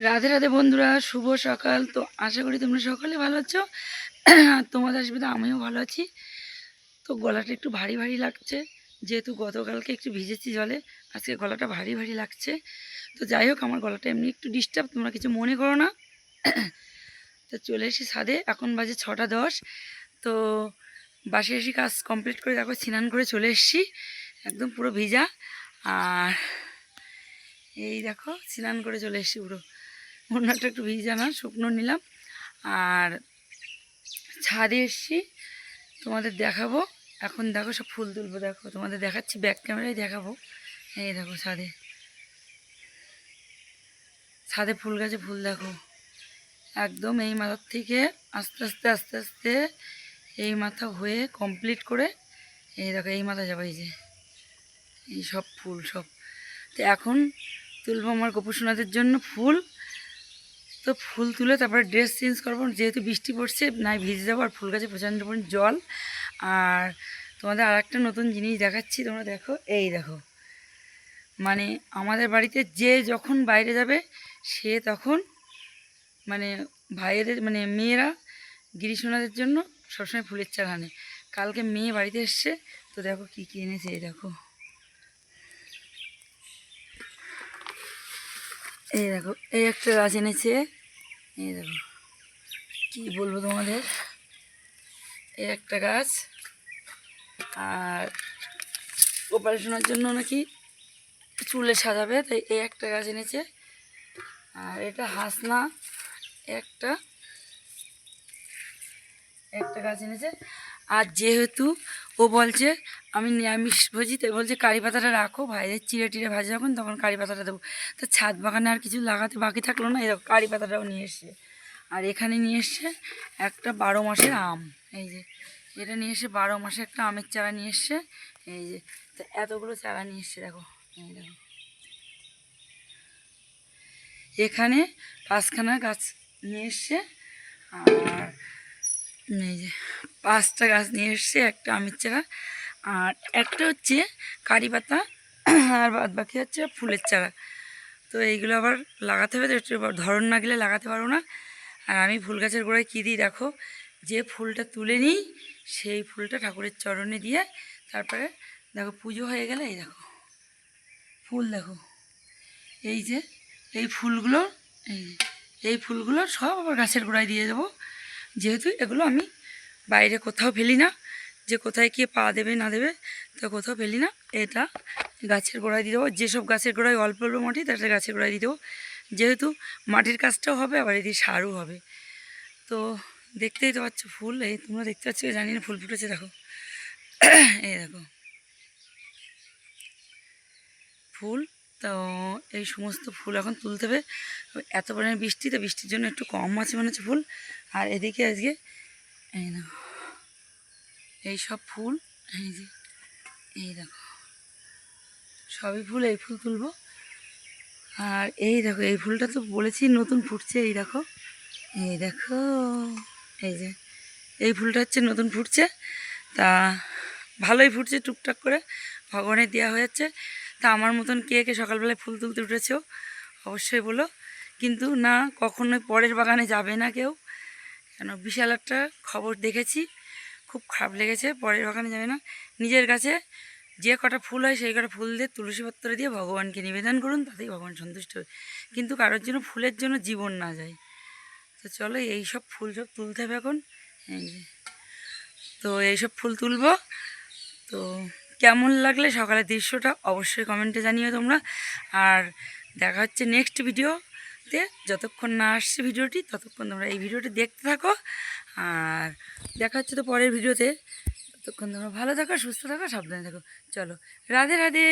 রাধে রাধে বন্ধুরা, শুভ সকাল। তো আশা করি তোমরা সকালে ভালো আছো। তোমাদের আসবে আমিও ভালো আছি। তো গলাটা একটু ভারী ভারী লাগছে। যেহেতু গতকালকে একটু ভিজেছি জলে, আজকে গলাটা ভারী ভারী লাগছে। তো যাই হোক, আমার গলাটা এমনি একটু ডিস্টার্ব তোমরা কিছু মনে করো না। তো চলে এসি ছাদে, এখন বাজে ছটা দশ। তো বাসে এসে কাজ কমপ্লিট করে দেখো স্নান করে চলে এসেছি। একদম পুরো ভিজা। আর এই দেখো, স্নান করে চলে এসেছি পুরো। ওনারটা একটু ভিজা না শুকনো নিলাম। আর ছাদে এসছি, তোমাদের দেখাবো। এখন দেখো সব ফুল তুলবো, দেখো। তোমাদের দেখাচ্ছি ব্যাক ক্যামেরায় দেখাবো। এই দেখো ছাদে। ছাদে ফুল গাছে ফুল দেখো। একদম এই মাথার থেকে আস্তে আস্তে আস্তে আস্তে এই মাথা হয়ে কমপ্লিট করে এই দেখো, এই মাথা যাব এই যে। এই সব ফুল সব। তো এখন তুলবো আমার গোপুসোনাদের জন্য ফুল। তো ফুল তুলে তারপরে ড্রেস চেঞ্জ করব। যেহেতু বৃষ্টি পড়ছে, নাই ভিজে যাব আর ফুল গাছে প্রচণ্ড পরিমাণ জল। আর তোমাদের আর একটা নতুন জিনিস দেখাচ্ছি, তোমরা দেখো, এই দেখো। মানে আমাদের বাড়িতে যে যখন বাইরে যাবে, সে তখন মানে ভাইয়েদের মানে মেয়েরা গিরিশোনাদের জন্য সবসময় ফুলের চারা আনে। কালকে মেয়ে বাড়িতে এসছে, তো দেখো কী কী এনেছে, এই দেখো। এই দেখো, এই একটা গাছ এনেছে। এই দেখো, কি বলব তোমাদের? এই একটা গাছ। আর অপারেশনের জন্য নাকি চুলে সাজাবে, তাই এই একটা গাছ এনেছে। আর এটা হাসনা একটা একটা গাছ এনেছে। আর যেহেতু ও বলছে, আমি নিরামিষ ভোজি তাই বলছে, কারি পাতাটা রাখো, ভাইদের চিড়ে টিড়ে ভাজা যখন, তখন কারি পাতাটা দেবো। তো ছাদ বাগানে আর কিছু লাগাতে বাকি থাকল না, এরকম কারি পাতাটাও নিয়ে এসছে। আর এখানে নিয়ে এসছে একটা বারো মাসের আম। এই যে, এটা নিয়ে এসে বারো মাসে একটা আমের চারা নিয়ে এসছে। এই যে, তো এতগুলো চারা নিয়ে এসছে, দেখো, এই দেখো। এখানে পাঁচখানা গাছ নিয়ে এসছে, আর এই যে, পাঁচটা গাছ নিয়ে এসছে, একটা আমের চারা, আর একটা হচ্ছে কারি পাতা, আর বাদ বাকি হচ্ছে ফুলের চারা। তো এইগুলো আবার লাগাতে হবে, তো একটু ধরন না গেলে লাগাতে পারব না। আর আমি ফুল গাছের গোড়ায় কী দিই দেখো, যে ফুলটা তুলে নিই, সেই ফুলটা ঠাকুরের চরণে দিয়ে তারপরে দেখো পুজো হয়ে গেলে এই দেখো, ফুল দেখো, এই যে, এই ফুলগুলো এই ফুলগুলো সব আবার গাছের গোড়ায় দিয়ে দেবো। যেহেতু এগুলো আমি বাইরে কোথাও ফেলি না। যে কোথায় কে পা দেবে, না দেবে, তো কোথাও ফেলি না। এটা গাছের গোড়ায় দিয়ে দেবো। যেসব গাছের গোড়ায় অল্প অল্প মাটি, তাতে গাছের গোড়ায় দিয়ে দেবো। যেহেতু মাটির কাজটাও হবে, আবার এদিকে সারও হবে। তো দেখতেই তো পাচ্ছ ফুল। এই তোমরা দেখতে পাচ্ছ, জানি না ফুল ফুটেছে, দেখো। এই দেখো। ফুল তো এই সমস্ত ফুল এখন তুলতে হবে। এত পরিমাণে বৃষ্টি, তো বৃষ্টির জন্য একটু কম আছে মনে হচ্ছে ফুল। আর এদিকে আজকে এই না এই সব ফুল, এই যে, এই দেখো, সবই ফুল, এই ফুল তুলবো। আর এই দেখো, এই ফুলটা তো বলেছি নতুন ফুটছে, এই দেখো এই দেখো, এই যে, এই ফুলটা হচ্ছে নতুন ফুটছে। তা ভালোই ফুটছে টুকটাক করে, ভগবানের দেওয়া হয়ে যাচ্ছে। তা আমার মতন কে কে সকালবেলায় ফুল তুলতে উঠেছো? অবশ্যই বলো। কিন্তু না, কখনোই পরের বাগানে যাবে না কেউ। কেন, বিশাল একটা খবর দেখেছি। খুব খারাপ লেগেছে, পরের বাগানে যাবে না। নিজের কাছে যে কটা ফুল হয়, সেই কটা ফুল দিয়ে তুলসী পত্র দিয়ে ভগবানকে নিবেদন করুন, তাতেই ভগবান সন্তুষ্ট হবে। কিন্তু কারোর জন্য ফুলের জন্য জীবন না যায়। তো চলো, এই সব ফুল সব তুলতে হবে এখন। তো এইসব ফুল তুলবো। তো কেমন লাগলে সকালের দৃশ্যটা অবশ্যই কমেন্টে জানিও তোমরা। আর দেখা হচ্ছে নেক্সট ভিডিওতে যতক্ষণ না আসছে ভিডিওটি ততক্ষণ তোমরা এই ভিডিওটি দেখতে থাকো। আর দেখা হচ্ছে তো পরের ভিডিওতে ততক্ষণ তোমরা ভালো থাকো, সুস্থ থাকো, সাবধানে থাকো। চলো, রাধে রাধে।